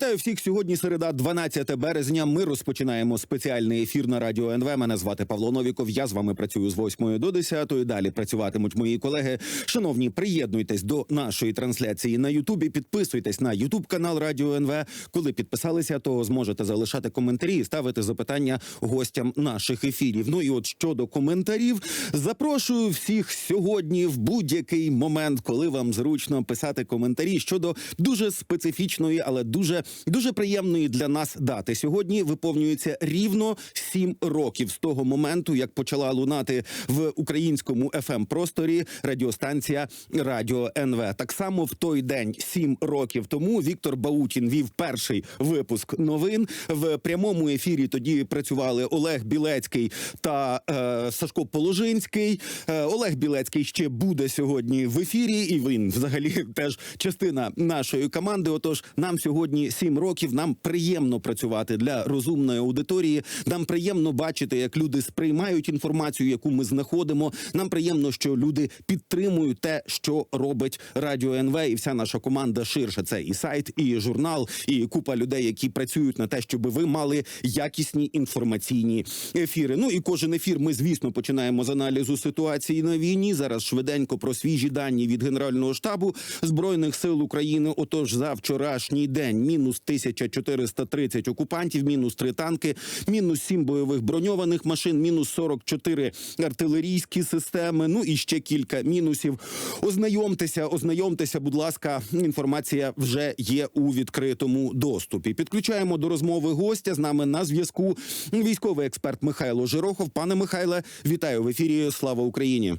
Вітаю всіх сьогодні. Середа, 12 березня. Ми розпочинаємо спеціальний ефір на радіо НВ. Мене звати Павло Новіков. Я з вами працюю з 8 до 10. Далі працюватимуть мої колеги. Шановні, приєднуйтесь до нашої трансляції на Ютубі. Підписуйтесь на Ютуб канал Радіо НВ. Коли підписалися, то зможете залишати коментарі і ставити запитання гостям наших ефірів. Ну і от щодо коментарів, запрошую всіх сьогодні в будь-який момент, коли вам зручно писати коментарі щодо дуже специфічної, але дуже дуже приємної для нас дати. Сьогодні виповнюється рівно сім років з того моменту, як почала лунати в українському fm просторі радіостанція Радіо НВ. Так само в той день, сім років тому, Віктор Баутін вів перший випуск новин в прямому ефірі. Тоді працювали Олег Білецький та е, Сашко Положинський. Е, Олег Білецький ще буде сьогодні в ефірі, і він взагалі теж частина нашої команди. Отож, нам сьогодні сім років. Нам приємно працювати для розумної аудиторії. Нам приємно бачити, як люди сприймають інформацію, яку ми знаходимо. Нам приємно, що люди підтримують те, що робить радіо НВ, і вся наша команда ширше. Це і сайт, і журнал, і купа людей, які працюють на те, щоб ви мали якісні інформаційні ефіри. Ну і кожен ефір ми, звісно, починаємо з аналізу ситуації на війні. Зараз швиденько про свіжі дані від Генерального штабу збройних сил України. Отож, за вчорашній день мінус 1430 окупантів, мінус 3 танки, мінус 7 бойових броньованих машин, мінус 44 артилерійські системи. Ну і ще кілька мінусів. Ознайомтеся, ознайомтеся, будь ласка. Інформація вже є у відкритому доступі. Підключаємо до розмови гостя з нами на зв'язку. Військовий експерт Михайло Жирохов. Пане Михайле, вітаю в ефірі. Слава Україні.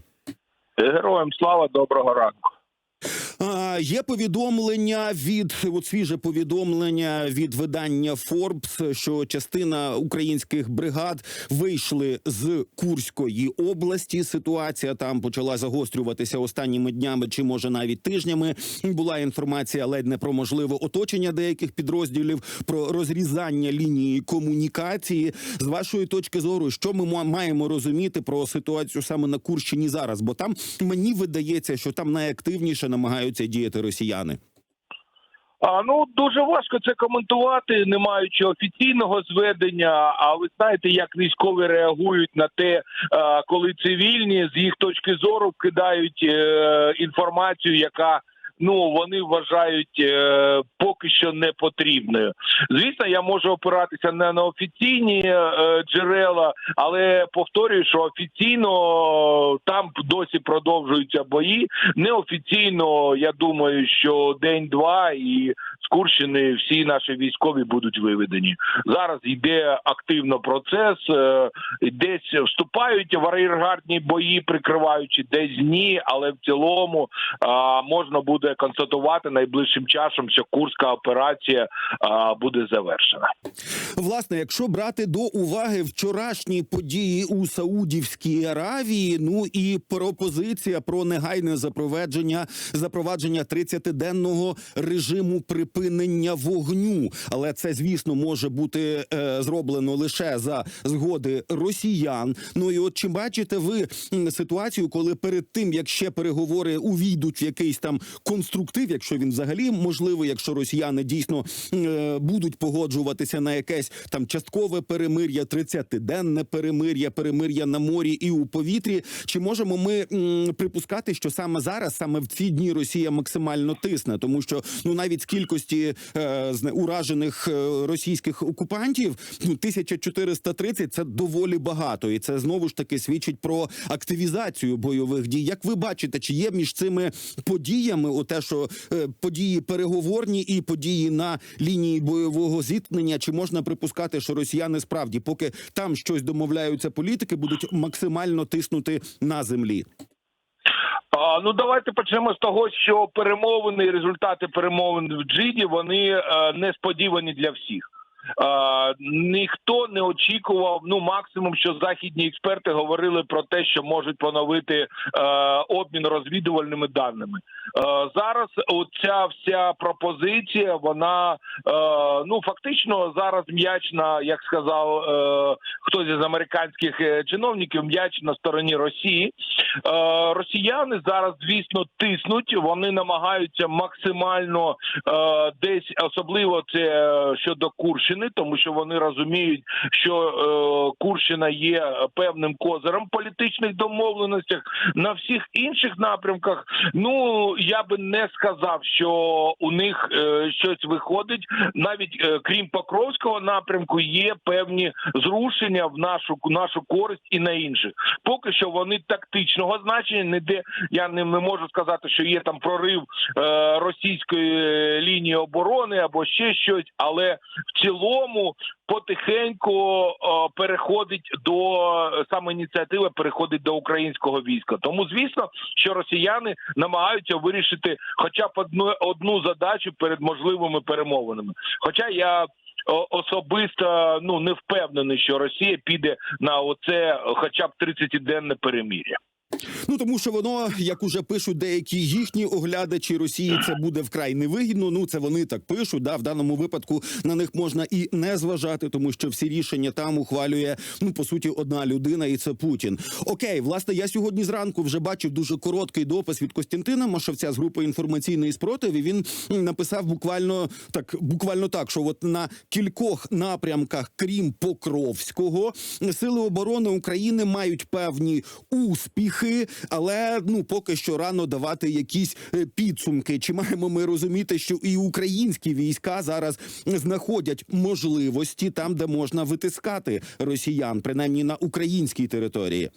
Героям слава доброго ранку. Є повідомлення від от свіже повідомлення від видання Forbes, що частина українських бригад вийшли з Курської області. Ситуація там почала загострюватися останніми днями, чи може навіть тижнями. Була інформація ледь не про можливе оточення деяких підрозділів, про розрізання лінії комунікації. З вашої точки зору, що ми ма- маємо розуміти про ситуацію саме на Курщині зараз? Бо там мені видається, що там найактивніше намагаються діяти росіяни. А ну дуже важко це коментувати, не маючи офіційного зведення. А ви знаєте, як військові реагують на те, коли цивільні з їх точки зору кидають е, інформацію, яка ну вони вважають е, поки що не потрібною. Звісно, я можу опиратися не на офіційні е, джерела, але повторюю, що офіційно там досі продовжуються бої. Неофіційно я думаю, що день-два і з Курщини всі наші військові будуть виведені. Зараз йде активно процес, е, десь вступають в ар'єргардні бої, прикриваючи, десь ні, але в цілому а, можна буде констатувати найближчим часом, що курська операція буде завершена. Власне, якщо брати до уваги вчорашні події у Саудівській Аравії, ну і пропозиція про негайне запровадження запровадження 30-денного режиму припинення вогню, але це звісно може бути е, зроблено лише за згоди росіян. Ну і от чи бачите ви ситуацію, коли перед тим як ще переговори увійдуть в якийсь там конструктив, якщо він взагалі можливий, якщо росіяни дійсно е, будуть погоджуватися на якесь там часткове перемир'я, 30-денне перемир'я, перемир'я на морі і у повітрі, чи можемо ми м, припускати, що саме зараз, саме в ці дні Росія максимально тисне, тому що ну навіть з кількості е, уражених е, російських окупантів ну 1430 – це доволі багато, і це знову ж таки свідчить про активізацію бойових дій. Як ви бачите, чи є між цими подіями, оте, що е, події переговорні і події на лінії бойового зіткнення, чи можна припускати, що росіяни справді, поки там щось домовляються політики, будуть максимально тиснути на землі? А, ну давайте почнемо з того, що перемовини, результати перемовин в Джиді вони е, несподівані для всіх. Ніхто не очікував. Ну максимум, що західні експерти говорили про те, що можуть поновити е, обмін розвідувальними даними. Е, зараз оця вся пропозиція, вона е, ну фактично зараз м'яч на як сказав е, хтось із американських е, чиновників, м'яч на стороні Росії. Е, росіяни зараз, звісно, тиснуть. Вони намагаються максимально е, десь, особливо це е, щодо Курщини, тому що вони розуміють, що е, Курщина є певним козиром політичних домовленостях. На всіх інших напрямках, ну я би не сказав, що у них е, щось виходить. Навіть е, крім Покровського напрямку, є певні зрушення в нашу нашу користь і на інших. Поки що вони тактичного значення, ніде я не, не можу сказати, що є там прорив російської лінії оборони або ще щось, але в цілому потихеньку е, переходить до саме ініціатива переходить до українського війська. Тому звісно, що росіяни намагаються вирішити хоча б одну одну задачу перед можливими перемовинами. Хоча я особисто ну не впевнений, що Росія піде на оце хоча б 30-денне перемір'я. Ну тому що воно, як уже пишуть деякі їхні оглядачі Росії, це буде вкрай невигідно. Ну це вони так пишуть. Да, в даному випадку на них можна і не зважати, тому що всі рішення там ухвалює ну по суті одна людина, і це Путін. Окей, власне, я сьогодні зранку вже бачив дуже короткий допис від Костянтина Машевця з групи інформаційний спротив. Він написав буквально так, буквально так, що от на кількох напрямках, крім Покровського, сили оборони України мають певні успіхи, але ну поки що рано давати якісь е, підсумки. Чи маємо ми розуміти, що і українські війська зараз знаходять можливості там, де можна витискати росіян, принаймні на українській території?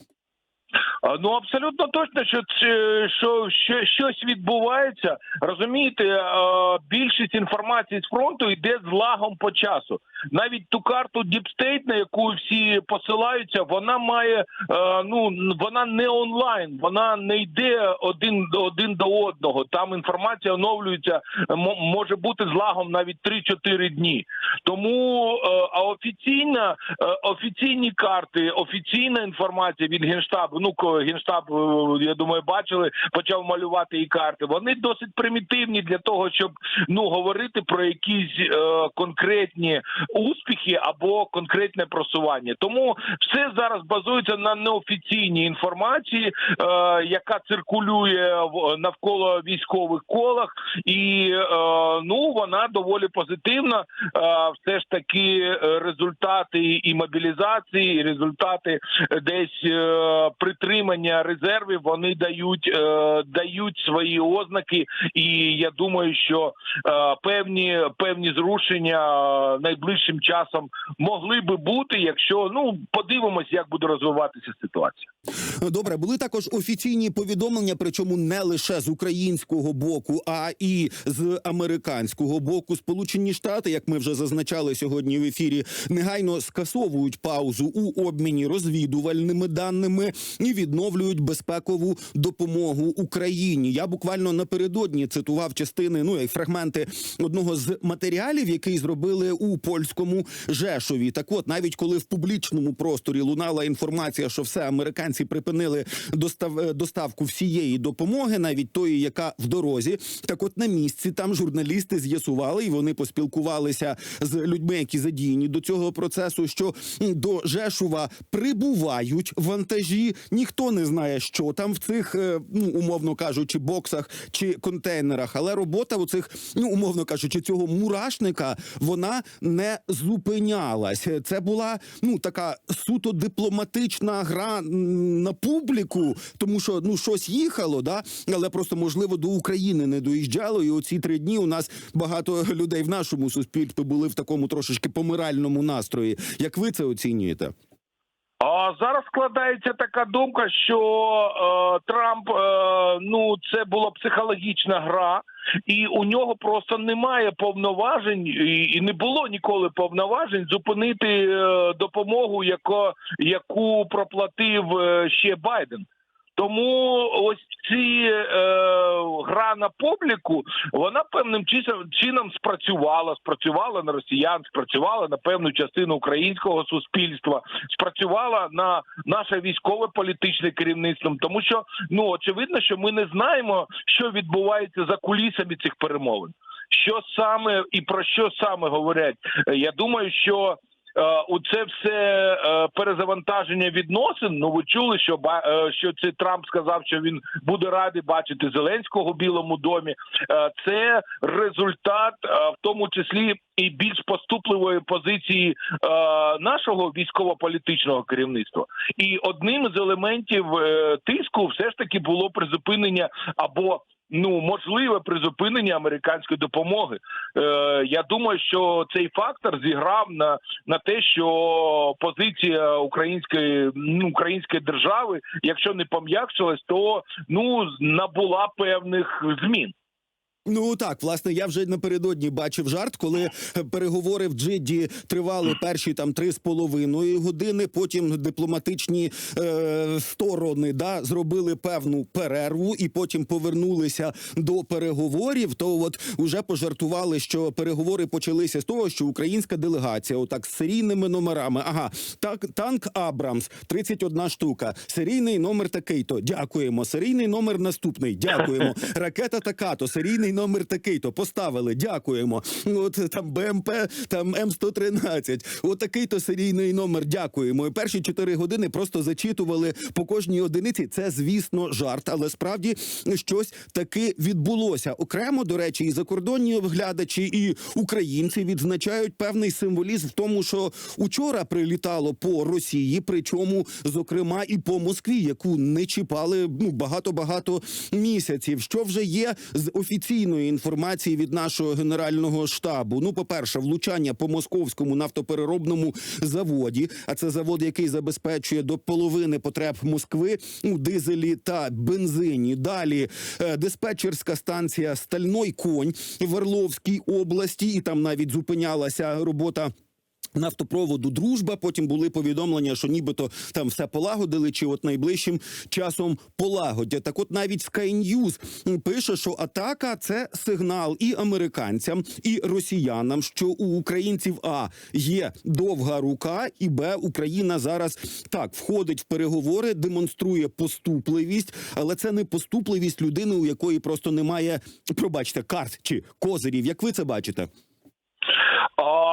Ну абсолютно точно, що що, що щось відбувається. Розумієте, більшість інформації з фронту йде з лагом по часу. Навіть ту карту Діпстейт, на яку всі посилаються, вона має ну вона не онлайн, вона не йде один до один до одного. Там інформація оновлюється, може бути з лагом навіть 3-4 дні. Тому а офіційна офіційні карти, офіційна інформація від генштабу. Ну генштаб, е, я думаю, бачили, почав малювати і карти. Вони досить примітивні для того, щоб ну говорити про якісь е, конкретні успіхи або конкретне просування. Тому все зараз базується на неофіційній інформації, е, яка циркулює в- навколо військових колах, і е, ну вона доволі позитивна. Е, все ж таки е, результати і мобілізації, і результати десь е, притримання резервів вони дають е, дають свої ознаки, і я думаю, що е, певні певні зрушення е, найближчим часом могли би бути, якщо ну подивимось, як буде розвиватися ситуація. Добре, були також офіційні повідомлення, причому не лише з українського боку, а і з американського боку. Сполучені Штати, як ми вже зазначали сьогодні в ефірі, негайно скасовують паузу у обміні розвідувальними даними і відновлюють безпекову допомогу Україні. Я буквально напередодні цитував частини, ну як фрагменти одного з матеріалів, який зробили у польському Жешові. Так, от навіть коли в публічному просторі лунала інформація, що все американці припинили достав, е, доставку всієї допомоги, навіть тої, яка в дорозі. Так, от на місці там журналісти з'ясували, і вони поспілкувалися з людьми, які задіяні до цього процесу. Що до Жешува прибувають вантажі. Ніхто не знає, що там в цих, е, ну умовно кажучи, боксах чи контейнерах. Але робота у цих, ну умовно кажучи, цього мурашника вона не зупинялась. Це була ну така суто дипломатична гра на публіку, тому що ну щось їхало, да, але просто можливо до України не доїжджало. І оці три дні у нас багато людей в нашому суспільстві були в такому трошечки помиральному настрої. Як ви це оцінюєте? А зараз складається така думка, що е, Трамп е, ну це була психологічна гра, і у нього просто немає повноважень, і, і не було ніколи повноважень зупинити е, допомогу, яко, яку проплатив е, ще Байден. Тому ось ці е, гра на публіку, вона певним чином спрацювала, спрацювала на росіян, спрацювала на певну частину українського суспільства, спрацювала на наше військове політичне керівництво. Тому що ну очевидно, що ми не знаємо, що відбувається за кулісами цих перемовин. Що саме і про що саме говорять? Е, Я думаю, що у це все е, перезавантаження відносин. Ну ви чули, що е, що це Трамп сказав, що він буде радий бачити Зеленського в Білому домі. Е, Це результат, е, в тому числі і більш поступливої позиції е, нашого військово-політичного керівництва. І одним з елементів е, тиску все ж таки було призупинення або ну можливе призупинення американської допомоги. Е, я думаю, що цей фактор зіграв на, на те, що позиція української ну, української держави, якщо не пом'якшилась, то ну набула певних змін. Ну так, власне, я вже напередодні бачив жарт, коли е, переговори в Джидді тривали перші там три з половиною години. Потім дипломатичні е, сторони да зробили певну перерву і потім повернулися до переговорів. То от уже пожартували, що переговори почалися з того, що українська делегація, отак з серійними номерами. Ага, так танк Абрамс, 31 штука. Серійний номер такий-то. Дякуємо. Серійний номер наступний. Дякуємо. Ракета така-то, серійний номер такий-то. Поставили. Дякуємо. От там БМП, там М113. От такий-то серійний номер. Дякуємо. І перші чотири години просто зачитували по кожній одиниці. Це, звісно, жарт, але справді щось таки відбулося. Окремо, до речі, і закордонні оглядачі, і українці відзначають певний символізм в тому, що учора прилітало по Росії, причому, зокрема, і по Москві, яку не чіпали ну багато багато місяців. Що вже є з офіційної інформації від нашого генерального штабу? Ну, по перше, влучання по московському нафтопереробному заводі, а це завод, який забезпечує до половини потреб Москви у дизелі та бензині. Далі е, диспетчерська станція Стальной конь в Орловській області, і там навіть зупинялася робота. Нафтопроводу дружба. Потім були повідомлення, що нібито там все полагодили, чи от найближчим часом полагодять. Так, от навіть Sky News пише, що атака це сигнал і американцям, і росіянам, що у українців а є довга рука, і б Україна зараз так входить в переговори, демонструє поступливість, але це не поступливість людини, у якої просто немає, пробачте, карт чи козирів. Як ви це бачите?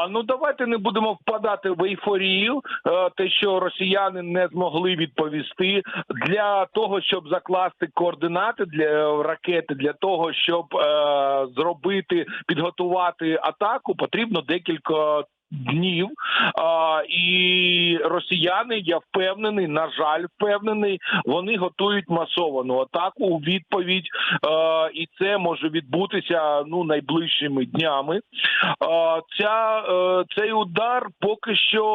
Ну давайте не будемо впадати в ейфорію. е, Те, що росіяни не змогли відповісти для того, щоб закласти координати для ракети, для того, щоб е, зробити підготувати атаку, потрібно декілька. Днів а, і росіяни, я впевнений, на жаль, впевнений, вони готують масовану атаку у відповідь, е, і це може відбутися ну найближчими днями. Е, ця е, цей удар поки що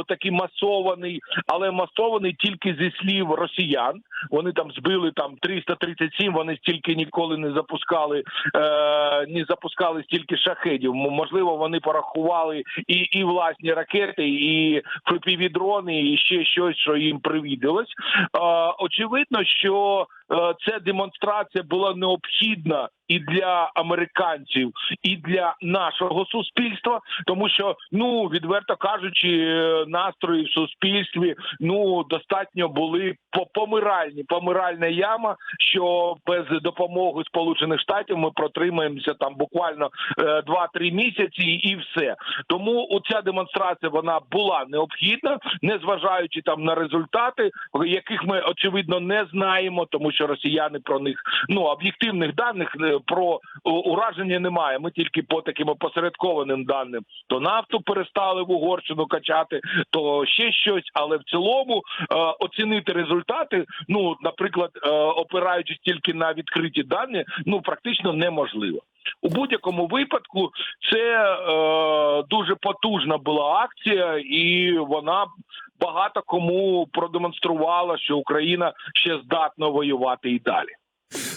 е, такий масований, але масований тільки зі слів росіян. Вони там збили там 337, Вони стільки ніколи не запускали, е, не запускали стільки шахедів. Можливо, вони порахували і, і власні ракети, і фпв-дрони, і ще щось, що їм привідалось. Е, очевидно, що е, ця демонстрація була необхідна і для американців, і для нашого суспільства, тому що ну відверто кажучи, е, настрої в суспільстві ну достатньо були по- помиральні, помиральна яма, що без допомоги Сполучених Штатів ми протримаємося там буквально е, 2-3 місяці, і все. Тому оця демонстрація вона була необхідна, незважаючи там на результати, яких ми очевидно не знаємо, тому що росіяни про них ну об'єктивних даних е, про ураження немає. Ми тільки по таким опосередкованим даним то нафту перестали в Угорщину качати, то ще щось. Але в цілому е, оцінити результати, ну наприклад, е, опираючись тільки на відкриті дані, ну практично неможливо. У будь-якому випадку це е, дуже потужна була акція, і вона багато кому продемонструвала, що Україна ще здатна воювати і далі.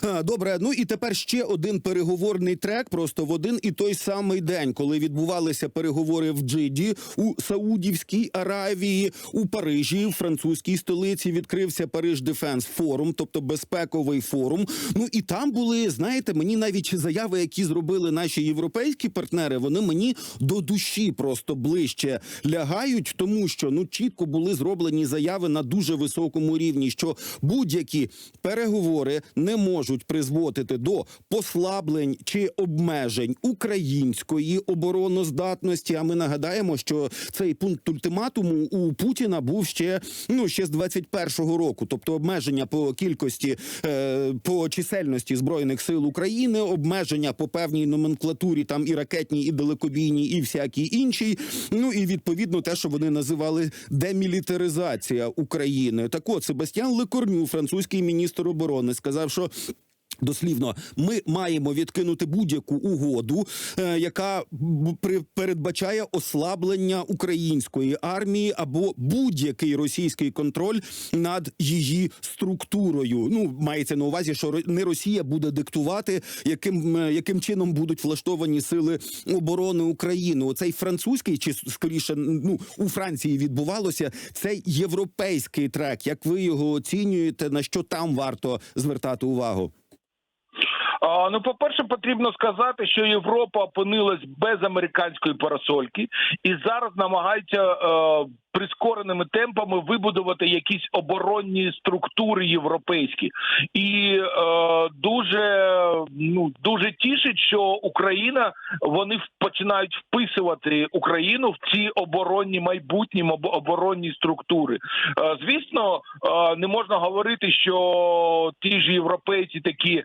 А, Добре, ну і тепер ще один переговорний трек, просто в один і той самий день, коли відбувалися переговори в Джиді у Саудівській Аравії, у Парижі, в французькій столиці відкрився Париж Дефенс Форум, тобто безпековий форум. Ну і там були, знаєте, мені навіть заяви, які зробили наші європейські партнери, вони мені до душі просто ближче лягають, тому що ну чітко були зроблені заяви на дуже високому рівні, що будь-які переговори не можуть призводити до послаблень чи обмежень української обороноздатності. А ми нагадаємо, що цей пункт ультиматуму у Путіна був ще ну ще з 21-го року, тобто обмеження по кількості е, по чисельності збройних сил України, обмеження по певній номенклатурі, там і ракетній, і далекобійній, і всякій іншій. Ну і відповідно те, що вони називали демілітаризація України. Так от Себастьян Лекорню, французький міністр оборони, сказав, що. Дослівно, ми маємо відкинути будь-яку угоду, е, яка передбачає ослаблення української армії або будь-який російський контроль над її структурою. Ну мається на увазі, що не Росія буде диктувати, яким, е, яким чином будуть влаштовані сили оборони України. Оцей французький, чи скоріше, ну у Франції відбувалося цей європейський трек. Як ви його оцінюєте? На що там варто звертати увагу? Ну, по-перше, потрібно сказати, що Європа опинилась без американської парасольки і зараз намагається е, прискореними темпами вибудувати якісь оборонні структури європейські, і е, дуже ну дуже тішить, що Україна вони починають вписувати Україну в ці оборонні майбутні об- оборонні структури. Е, звісно, е, не можна говорити, що ті ж європейці такі, е,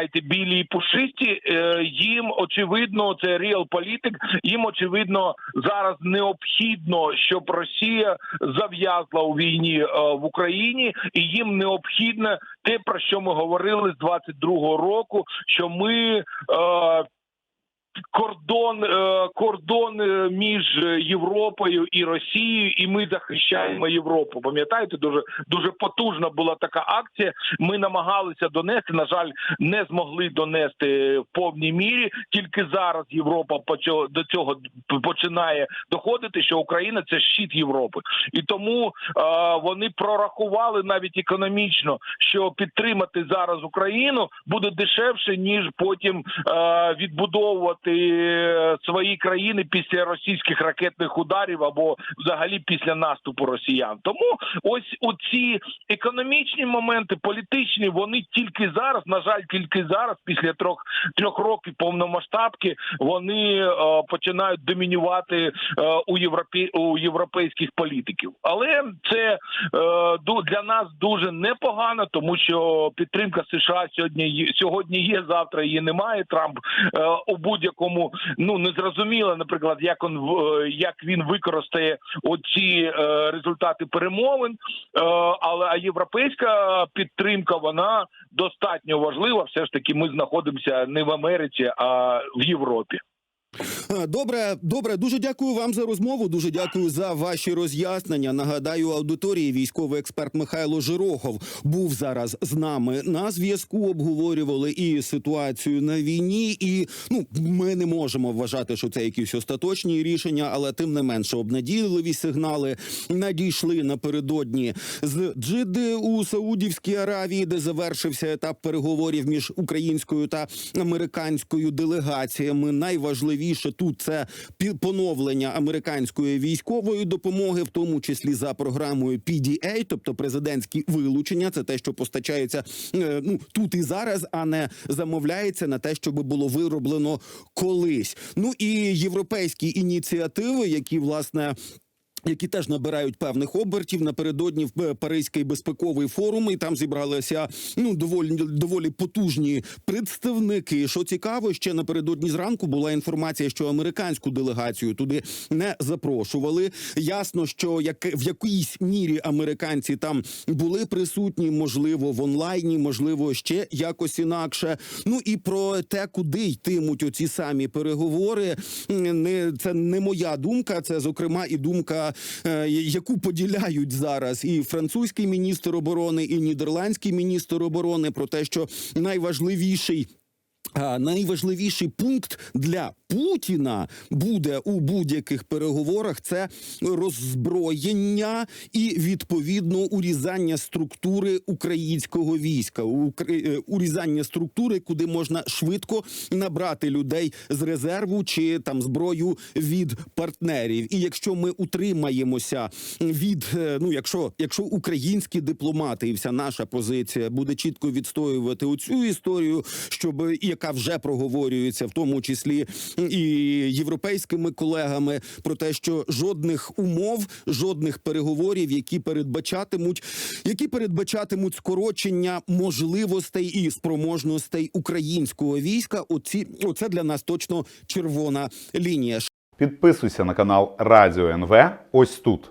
знаєте, білі і пушисті. е, Їм очевидно, це реал-політик, Їм очевидно зараз необхідно, щоб Росія зав'язла у війні е, в Україні, і їм необхідно те, про що ми говорили з 22-го року, що ми. Кордон, е, кордон між Європою і Росією, і ми захищаємо Європу. Пам'ятаєте, дуже дуже потужна була така акція. Ми намагалися донести. На жаль, не змогли донести в повній мірі. Тільки зараз Європа до цього починає доходити, що Україна це щит Європи, і тому е, вони прорахували навіть економічно, що підтримати зараз Україну буде дешевше ніж потім е, відбудовувати е, свої країни після російських ракетних ударів або взагалі після наступу росіян. Тому ось оці економічні моменти, політичні, вони тільки зараз, на жаль, тільки зараз, після трьох трьох років повномасштабки, вони е, починають домінювати е, у європі у європейських політиків. Але це е, для нас дуже непогано, тому що підтримка США сьогодні сьогодні є, завтра її немає. Трамп е, у будь-якому ну не зрозуміло, наприклад, як он е, як він використає оці е, результати перемовин. Е, але а європейська підтримка вона достатньо важлива. Все ж таки, ми знаходимося не в Америці, а в Європі. Добре, добре, дуже дякую вам за розмову. Дуже дякую за ваші роз'яснення. Нагадаю, аудиторії військовий експерт Михайло Жирохов був зараз з нами на зв'язку. Обговорювали і ситуацію на війні. І ну ми не можемо вважати, що це якісь остаточні рішення, але тим не менше обнадійливі сигнали надійшли напередодні з Джиди у Саудівській Аравії, де завершився етап переговорів між українською та американською делегаціями. Найважливіше тут це поновлення американської військової допомоги, в тому числі за програмою PDA, тобто президентські вилучення. Це те, що постачається е, ну тут і зараз, а не замовляється на те, щоб було вироблено колись. Ну і європейські ініціативи, які власне. Які теж набирають певних обертів напередодні в е, Паризький безпековий форум, і там зібралися ну доволі доволі потужні представники. Що цікаво, ще напередодні зранку була інформація, що американську делегацію туди не запрошували. Ясно, що як в якійсь мірі американці там були присутні, можливо, в онлайні, можливо, ще якось інакше. Ну і про те, куди йтимуть оці самі переговори, не це не моя думка. Це зокрема і думка яку поділяють зараз і французький міністр оборони, і нідерландський міністр оборони про те, що найважливіший. А найважливіший пункт для Путіна буде у будь-яких переговорах це роззброєння і відповідно урізання структури українського війська, е, урізання структури, куди можна швидко набрати людей з резерву чи там зброю від партнерів. І якщо ми утримаємося від е, ну, якщо, якщо українські дипломати і вся наша позиція буде чітко відстоювати оцю історію, щоб яка вже проговорюється, в тому числі і європейськими колегами, про те, що жодних умов, жодних переговорів, які передбачатимуть, які передбачатимуть скорочення можливостей і спроможностей українського війська. Оці оце для нас точно червона лінія. Підписуйся на канал Радіо НВ ось тут.